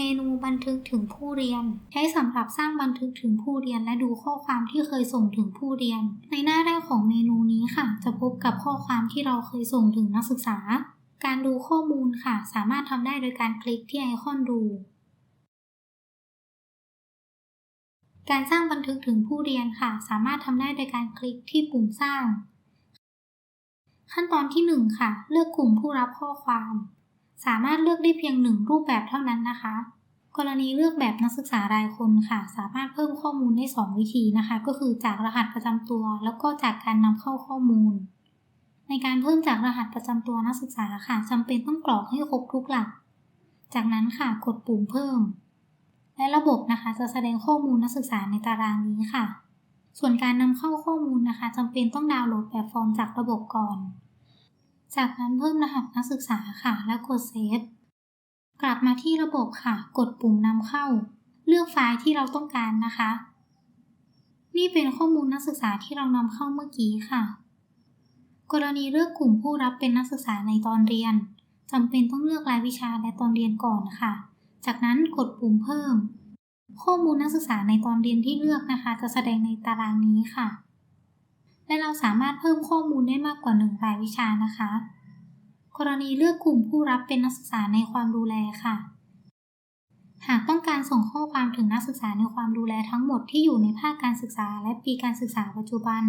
เมนูบันทึกถึงผู้เรียน ใช้สำหรับสร้างบันทึกถึงผู้เรียนและดูข้อความที่เคยส่งถึงผู้เรียน ในหน้าแรกของเมนูนี้ค่ะ จะพบกับข้อความที่เราเคยส่งถึงนักศึกษา การดูข้อมูลค่ะ สามารถทำได้โดยการคลิกที่ไอคอนดู การสร้างบันทึกถึงผู้เรียนค่ะ สามารถทำได้โดยการคลิกที่ปุ่มสร้าง ขั้นตอนที่ 1 ค่ะ เลือกกลุ่มผู้รับข้อความ สามารถเลือกได้เพียงหนึ่งรูปแบบเท่านั้นนะคะ กรณีเลือกแบบนักศึกษารายคนค่ะ สามารถเพิ่มข้อมูลได้ 2 วิธีนะคะ ก็คือจากรหัสประจำตัว แล้วก็จากการนำเข้าข้อมูล ในการเพิ่มจากรหัสประจำตัวนักศึกษาค่ะจำเป็นต้องกรอกให้ครบทุกหลัก จากนั้นค่ะกดปุ่มเพิ่ม และระบบนะคะจะแสดงข้อมูลนักศึกษาในตารางนี้ค่ะ ส่วนการนำเข้าข้อมูลนะคะจำเป็นต้องดาวน์โหลดแบบฟอร์มจากระบบก่อน จากนั้นเพิ่มรหัสนักศึกษาค่ะ แล้วกดเซฟกลับมาที่ระบบค่ะ กดปุ่มนำเข้า เลือกไฟล์ที่เราต้องการนะคะ นี่เป็นข้อมูลนักศึกษาที่เรานำเข้าเมื่อกี้ค่ะ กรณีเลือกกลุ่มผู้รับเป็นนักศึกษาในตอนเรียนจำเป็นต้องเลือกรายวิชาและตอนเรียนก่อนค่ะ จากนั้นกดปุ่มเพิ่ม ข้อมูลนักศึกษาในตอนเรียนที่เลือกนะคะ จะแสดงในตารางนี้ค่ะ และเราสามารถเพิ่มข้อมูลได้มากกว่าหนึ่งรายวิชานะคะ กรณีเลือกกลุ่มผู้รับเป็นนักศึกษาในความดูแลค่ะ หากต้องการส่งข้อความถึงนักศึกษาในความดูแลทั้งหมดที่อยู่ในภาคการศึกษาและปีการศึกษาปัจจุบัน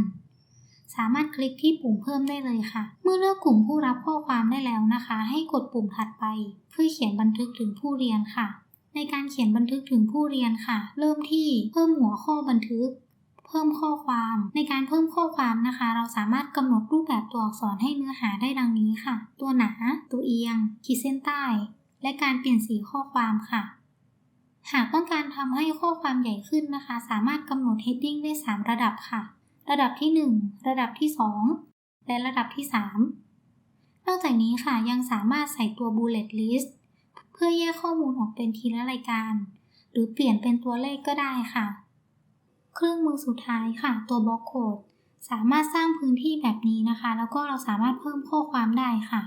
สามารถคลิกที่ปุ่มเพิ่มได้เลยค่ะ เมื่อเลือกกลุ่มผู้รับข้อความได้แล้วนะคะ ให้กดปุ่มถัดไป เพื่อเขียนบันทึกถึงผู้เรียนค่ะในการเขียนบันทึกถึงผู้เรียนค่ะ เริ่มที่เพิ่มหัวข้อบันทึก เพิ่มข้อความ ในการเพิ่มข้อความนะคะ เราสามารถกำหนดรูปแบบตัวอักษรให้เนื้อหาได้ดังนี้ค่ะ ตัวหนา ตัวเอียง ขีดเส้นใต้ และการเปลี่ยนสีข้อความค่ะ หากต้องการทำให้ข้อความใหญ่ขึ้นนะคะ สามารถกำหนด heading ได้ 3 ระดับค่ะ ระดับที่ 1 ระดับที่ 2 และระดับที่ 3 นอกจากนี้ค่ะยังสามารถใส่ตัว bullet list เพื่อแยกข้อมูลออกเป็นทีละรายการ หรือเปลี่ยนเป็นตัวเลขก็ได้ค่ะ เครื่องมือสุดท้ายค่ะ ตัวบล็อกโคดสามารถสร้างพื้นที่แบบนี้นะคะ แล้วก็เราสามารถเพิ่มข้อความได้ค่ะ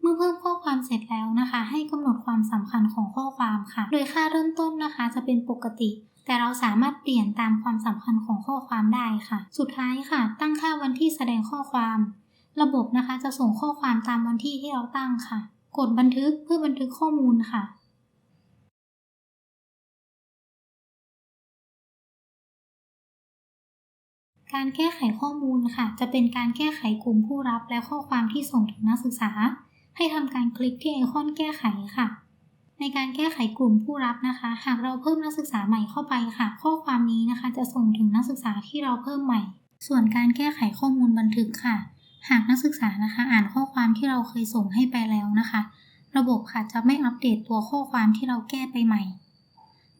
เมื่อเพิ่มข้อความเสร็จแล้วนะคะ ให้กำหนดความสำคัญของข้อความค่ะ โดยค่าเริ่มต้นนะคะ จะเป็นปกติ แต่เราสามารถเปลี่ยนตามความสำคัญของข้อความได้ค่ะ สุดท้ายค่ะ ตั้งค่าวันที่แสดงข้อความ ระบบนะคะจะส่งข้อความตามวันที่ที่เราตั้งค่ะ กดบันทึกเพื่อบันทึกข้อมูลค่ะ การแก้ไขข้อมูลค่ะ จะเป็นการแก้ไขกลุ่มผู้รับและข้อความที่ส่งถึงนักศึกษา ให้ทำการคลิกที่ไอคอนแก้ไขค่ะ ในการแก้ไขกลุ่มผู้รับนะคะ หากเราเพิ่มนักศึกษาใหม่เข้าไปค่ะ ข้อความนี้นะคะ จะส่งถึงนักศึกษาที่เราเพิ่มใหม่ ส่วนการแก้ไขข้อมูลบันทึกค่ะ หากนักศึกษานะคะ อ่านข้อความที่เราเคยส่งให้ไปแล้วนะคะ ระบบค่ะจะไม่อัปเดตตัวข้อความที่เราแก้ไปใหม่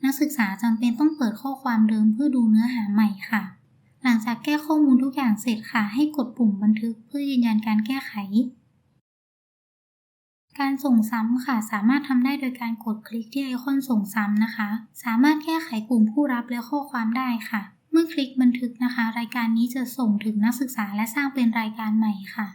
นักศึกษาจำเป็นต้องเปิดข้อความเดิมเพื่อดูเนื้อหาใหม่ค่ะ หลังจากแก้ข้อมูลทุกอย่างเสร็จค่ะ ให้กดปุ่มบันทึกเพื่อยืนยันการแก้ไข การส่งซ้ำค่ะ สามารถทำได้โดยการกดคลิกที่ไอคอนส่งซ้ำนะคะ สามารถแก้ไขกลุ่มผู้รับและข้อความได้ค่ะ เมื่อคลิกบันทึกนะคะ รายการนี้จะส่งถึงนักศึกษาและสร้างเป็นรายการใหม่ค่ะ